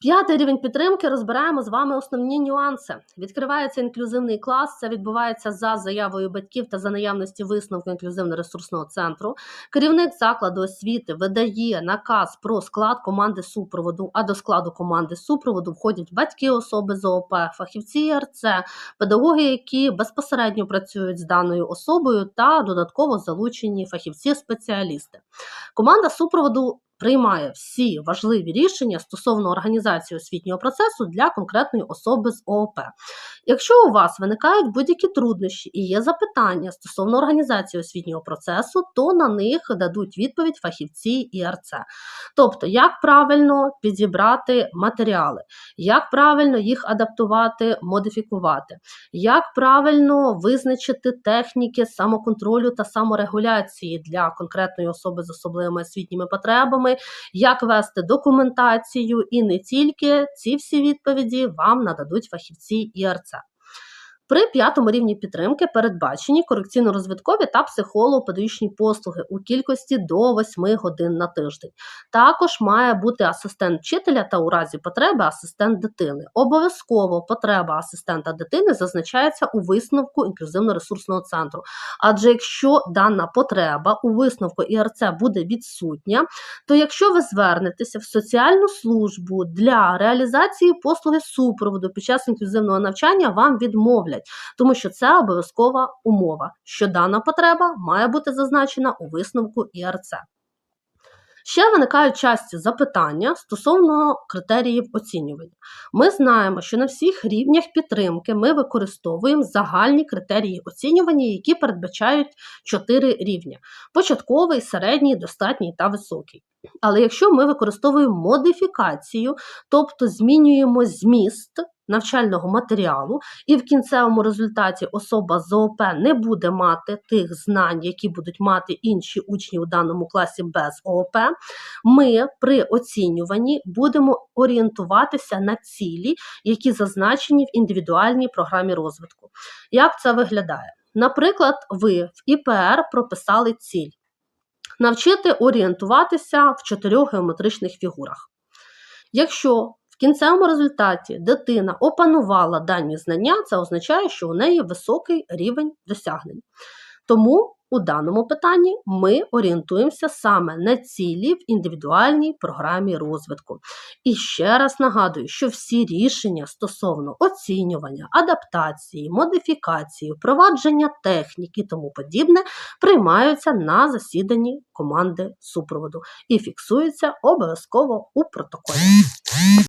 П'ятий рівень підтримки розбираємо з вами основні нюанси. Відкривається інклюзивний клас. Це відбувається за заявою батьків та за наявності висновку інклюзивно-ресурсного центру. Керівник закладу освіти видає наказ про склад команди супроводу. А до складу команди супроводу входять батьки особи з ООП, фахівці ЄРЦ, педагоги, які безпосередньо працюють з даною особою, та додатково залучені фахівці-спеціалісти. Команда супроводу приймає всі важливі рішення стосовно організації освітнього процесу для конкретної особи з ООП. Якщо у вас виникають будь-які труднощі і є запитання стосовно організації освітнього процесу, то на них дадуть відповідь фахівці ІРЦ. Тобто, як правильно підібрати матеріали, як правильно їх адаптувати, модифікувати, як правильно визначити техніки самоконтролю та саморегуляції для конкретної особи з особливими освітніми потребами, як вести документацію, і не тільки ці всі відповіді вам нададуть фахівці ІРЦ. При п'ятому рівні підтримки передбачені корекційно-розвиткові та психолого-педагогічні послуги у кількості до 8 годин на тиждень. Також має бути асистент вчителя та у разі потреби асистент дитини. Обов'язково потреба асистента дитини зазначається у висновку інклюзивно-ресурсного центру. Адже якщо дана потреба у висновку ІРЦ буде відсутня, то якщо ви звернетеся в соціальну службу для реалізації послуги супроводу під час інклюзивного навчання, вам відмовлять тому що це обов'язкова умова, що дана потреба має бути зазначена у висновку ІРЦ. Ще виникають часті запитання стосовно критеріїв оцінювання. Ми знаємо, що на всіх рівнях підтримки ми використовуємо загальні критерії оцінювання, які передбачають чотири рівня: початковий, середній, достатній та високий. Але якщо ми використовуємо модифікацію, тобто змінюємо зміст навчального матеріалу, і в кінцевому результаті особа з ООП не буде мати тих знань, які будуть мати інші учні у даному класі без ООП, ми при оцінюванні будемо орієнтуватися на цілі, які зазначені в індивідуальній програмі розвитку. Як це виглядає? Наприклад, ви в ІПР прописали ціль. Навчити орієнтуватися в чотирьох геометричних фігурах. Якщо в кінцевому результаті дитина опанувала дані знання, це означає, що у неї високий рівень досягнень. Тому у даному питанні ми орієнтуємося саме на цілі в індивідуальній програмі розвитку. І ще раз нагадую, що всі рішення стосовно оцінювання, адаптації, модифікації, впровадження техніки і тому подібне приймаються на засіданні команди супроводу і фіксуються обов'язково у протоколі.